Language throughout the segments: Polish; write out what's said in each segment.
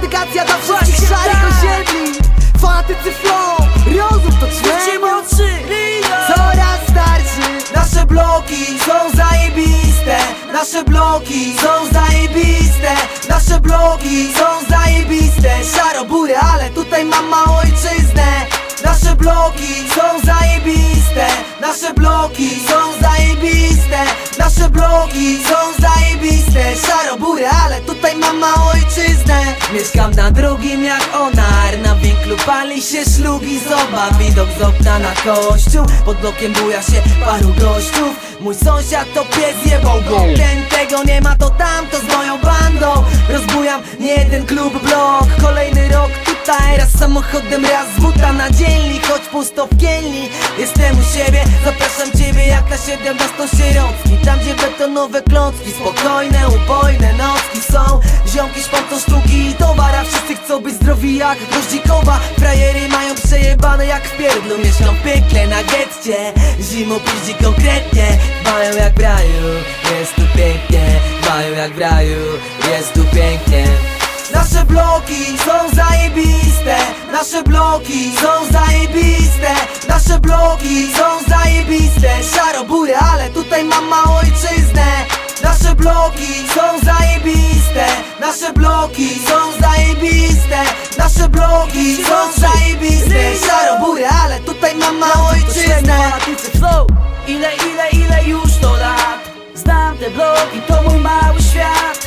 dedykacja dla wszystkich szarych osiedli Fanatycy flow, rozum to człeku Coraz starszy Nasze bloki są zajebiste. Nasze bloki są zajebiste. Nasze bloki są zajebiste. Szarobury, ale tutaj mam małą ojczyznę Nasze bloki są zajebiste Nasze bloki są zajebiste Nasze bloki są zajebiste. Szarobury, ale tutaj mam małą ojczyznę. Mieszkam na drugim jak onar Na winklu pali się szlugi. Zobacz widok z okna na kościół. Pod blokiem buja się paru gościów. Mój sąsiad to pies jebał go. Ten tego nie ma to tam to z moją bandą. Rozbujam nie jeden klub blok. Kolejny rok tutaj Raz samochodem raz z buta na dzielni Choć pusto w kielni. Jestem u siebie Zapraszam ciebie jak na 17 sierocki. Tam gdzie betonowe klocki Spokojne, ubojne nocki są. Ziomki śpącą sztuki i towar A wszyscy chcą być zdrowi jak Goździkowa Frajery mają przejebane jak w pierdlu Mieszkam w piekle na getcie. Zimą piździ konkretnie Mają jak w raju Jest tu pięknie. Mają jak w raju Jest tu pięknie. Nasze bloki są zajebiste Nasze bloki są zajebiste Nasze bloki są zajebiste. Szarobury, ale tutaj mam małą ojczyznę. Nasze bloki są zajebiste Nasze bloki są zajebiste. Nasze bloki są zajebiste. Szarobury, ale tutaj mam małą ojczyznę. Ile, ile, ile już to lat? Znam te bloki, to mój mały świat.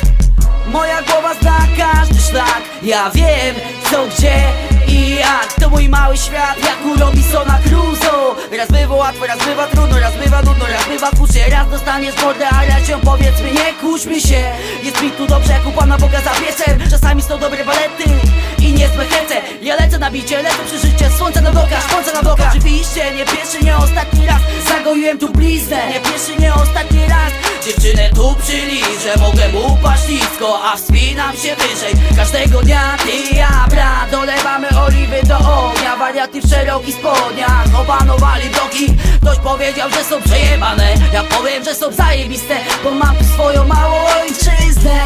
Moja głowa zna każdy szlak. Ja wiem co, gdzie jak To mój mały świat, jak u Robinsona Crusoe. Raz bywa łatwo, raz bywa trudno Raz bywa nudno, raz bywa kusie Raz dostaniesz mordę, a ja cię powiedzmy Nie kłóćmy się. Jest mi tu dobrze jak u Pana Boga za piecem Czasami są dobre balety i niezłe hece Ja lecę na bicie, lecę przy życie Słońce na blokach, słońce na blokach Oczywiście, nie pierwszy, nie ostatni raz. Zagoiłem tu bliznę. Nie pierwszy, nie ostatni raz Dziewczynę tu przyliżę Mogę upaść nisko, a wspinam się wyżej. Każdego dnia ty i ja, Dolewamy oliwy do ognia. Wariaty w szerokich spodniach Opanowali bloki. Ktoś powiedział, że są przejebane. Ja powiem, że są zajebiste Bo mam tu swoją małą ojczyznę.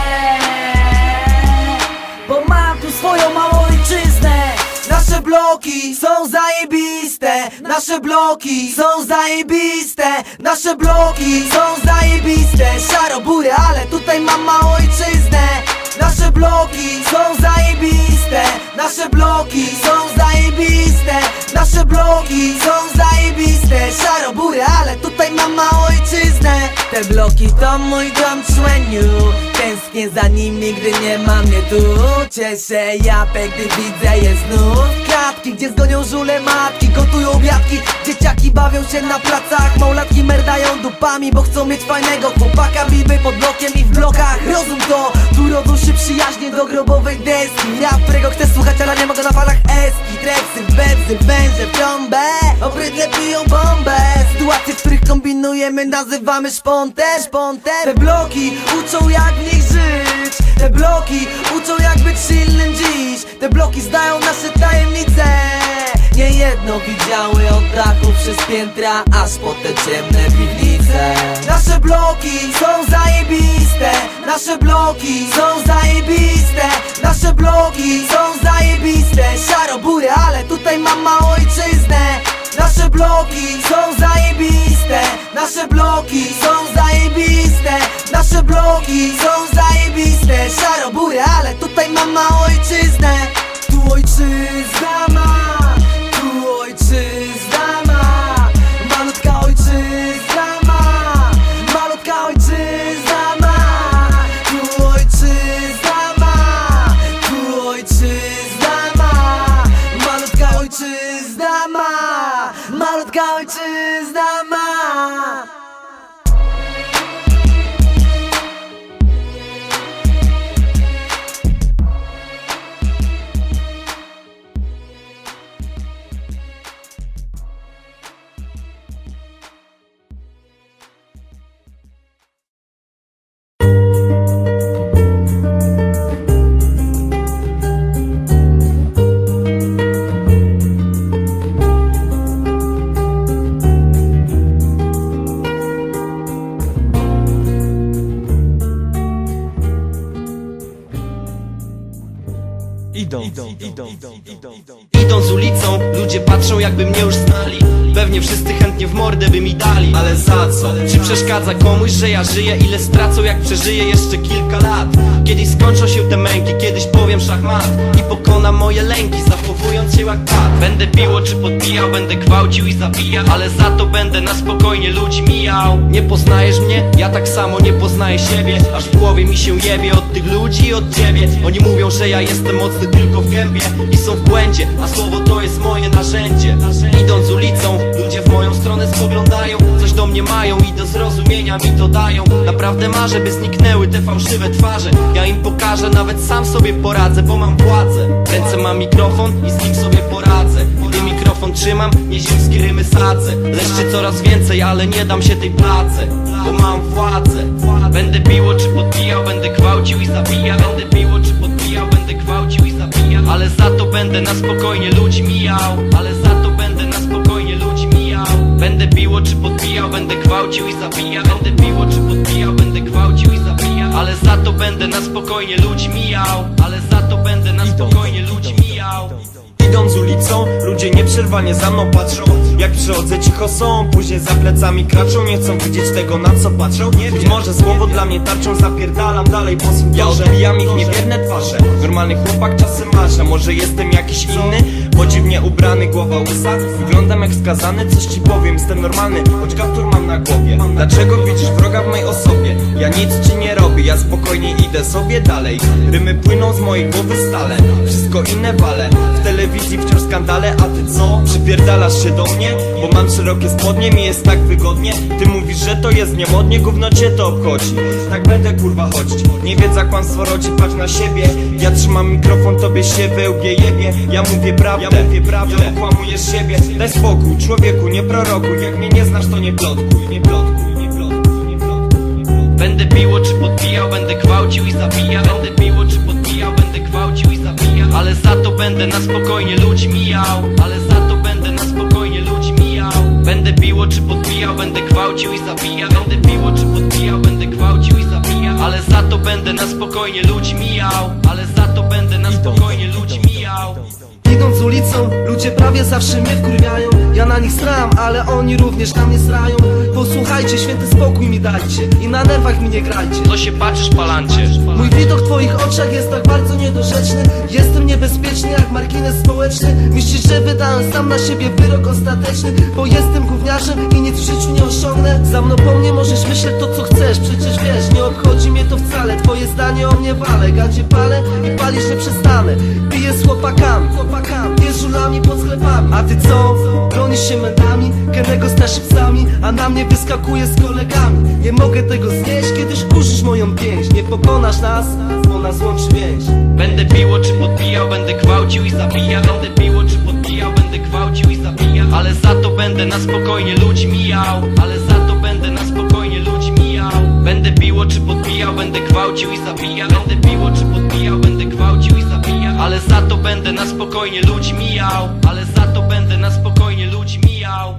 Bo mam tu swoją małą ojczyznę. Nasze bloki są zajebiste. Nasze bloki są zajebiste. Nasze bloki są zajebiste Szarobury, ale tutaj mam małą ojczyznę. Nasze bloki są zajebiste Nasze bloki są zajebiste Nasze bloki są zajebiste. Szarobury, ale tutaj mam małą ojczyznę. Te bloki to mój dom człeniu. Tęsknię za nimi, gdy nie ma mnie tu. Cieszę japę, gdy widzę je znów. Klatki, gdzie zgonią żule matki Gotują obiadki, dzieciaki bawią się na placach. Małlatki merdają dupami, bo chcą mieć fajnego chłopaka. Biby pod blokiem i w blokach. Rozum to, tu rodzą się przyjaźnie do grobowej deski. Rap, którego chcę słuchać, ale nie mogę na falach eski. Treksy, benzy, węże, w trąbę. Obrydle piją bombę. Sytuacje, w których kombinujemy, nazywamy szpontem Szpontem Te bloki uczą jak w nich żyć. Te bloki uczą jak być silnym dziś. Te bloki zdają nasze tajemnice Niejedno widziały od dachu przez piętra Aż po te ciemne piwnice. Nasze bloki są zajebiste Nasze bloki są zajebiste Nasze bloki są zajebiste. Szarobury, ale tutaj mam małą ojczyznę. Nasze bloki są zajebiste Nasze bloki są zajebiste Nasze bloki są zajebiste. Szarobury, ale tutaj mam małą ojczyznę. Tu ojczyzna ojczyzna ma Malutka ojczyzna ma Idąc ulicą, ludzie patrzą jakby mnie już znali Pewnie wszyscy chętnie w mordę by mi dali. Ale za co? Czy przeszkadza komuś, że ja żyję? Ile stracą jak przeżyję jeszcze kilka lat? Kiedyś skończą się te męki, kiedyś powiem szachmat. I pokonam moje lęki, zachowując się jak pat Będę piło czy podbijał, będę gwałcił i zabijał. Ale za to będę na spokojnie ludzi mijał. Nie poznajesz mnie? Ja tak samo nie poznaję siebie. Aż w głowie mi się jebie od tych ludzi i od ciebie. Oni mówią, że ja jestem mocny tylko w gębie. I są w błędzie, a słowo to jest moje narzędzie. Idąc ulicą, ludzie w moją stronę spoglądają Coś do mnie mają i do zrozumienia mi to dają. Naprawdę marzę, by zniknęły te fałszywe twarze. Ja im pokażę, nawet sam sobie poradzę, bo mam władzę. Ręce mam mikrofon i z nim sobie poradzę. Gdy mikrofon trzymam, nieziemskie rymy sadzę. Leszczy coraz więcej, ale nie dam się tej place Bo mam władzę. Będę piło czy podbijał, będę gwałcił i zabijał Będę piło czy podbijał, będę gwałcił i zabijał Ale za to będę na spokojnie ludzi mijał. Ale za Będę piło czy podbijał, będę gwałcił i zabijał. Będę piło czy podbijał, będę gwałcił i zabijał. Ale za to będę na spokojnie ludzi mijał. Ale za to będę na spokojnie ludzi mijał Idąc ulicą, ludzie nieprzerwanie za mną patrzą. Jak przychodzę cicho są, później za plecami kraczą Nie chcą widzieć tego na co patrzą. Być może słowo dla mnie tarczą, zapierdalam dalej po swym Ja odbijam ich niewierne twarze. Normalny chłopak czasem masz, a może jestem jakiś inny? Podziwnie ubrany, głowa łysa. Wyglądam jak skazany, coś ci powiem, jestem normalny Choć kaptur mam na głowie. Dlaczego widzisz wroga w mojej osobie? Ja nic ci nie robię, ja spokojnie idę sobie dalej. Rymy płyną z mojej głowy stale Wszystko inne wale. W telewizji wciąż skandale, a ty co? Przypierdalasz się do mnie? Bo mam szerokie spodnie, mi jest tak wygodnie. Ty mówisz, że to jest niemodnie, gówno cię to obchodzi. Tak będę kurwa chodzić. Nie wiedza kłamstwo rodzi, patrz na siebie. Ja trzymam mikrofon, tobie się wełbie jebie Ja mówię prawdę, ja mówię prawdę. Okłamujesz siebie, daj spokój Człowieku, nie prorokuj. Jak mnie nie znasz, to nie plotkuj. Nie plotkuj, nie plotkuj, nie plotkuj, nie plotkuj. Będę piło czy podbijał, będę gwałcił i zabijał. Będę piło czy podbijał, Ale za to będę na spokojnie ludzi mijał Ale za to będę na spokojnie ludzi mijał Będę piło czy podbijał, będę gwałcił i zabijał. Będę piło czy podbijał, będę gwałcił i zabijał. Ale za to będę na spokojnie ludzi mijał Ale za to będę na spokojnie ludzi mijał Idąc ulicą, ludzie prawie zawsze mnie wkurwiają. Ja na nich sram, ale oni również na mnie srają. Posłuchajcie, święty spokój mi dajcie I na nerwach mi nie grajcie. To się patrzysz palancie? Mój widok w twoich oczach jest tak bardzo niedorzeczny. Jestem niebezpieczny jak margines społeczny. Myślisz, że wydałem sam na siebie wyrok ostateczny? Bo jestem gówniarzem i nic w życiu nie osiągnę. Za mną możesz myśleć to co chcesz Przecież wiesz, nie obchodzi mnie to wcale. Twoje zdanie o mnie wale Gadzie palę i palisz nie przestanę. Piję z chłopakami, chłopakami żulami pod sklepami. A ty co? Bronisz się medami Kenego starzy psami A na mnie wyskakuje z kolegami. Nie mogę tego znieść, kiedyś kurzysz moją pięść. Nie pokonasz nas, bo nas łączy więź. Będę piło czy podbijał, będę gwałcił i zabijał. Będę piło czy podbijał, będę gwałcił i zabijał. Ale za to będę na spokojnie ludzi mijał Ale za Będę piło czy podbijał, będę gwałcił i zabijał. Będę piło czy podbijał, będę gwałcił i zabijał. Ale za to będę na spokojnie ludzi mijał. Ale za to będę na spokojnie ludzi mijał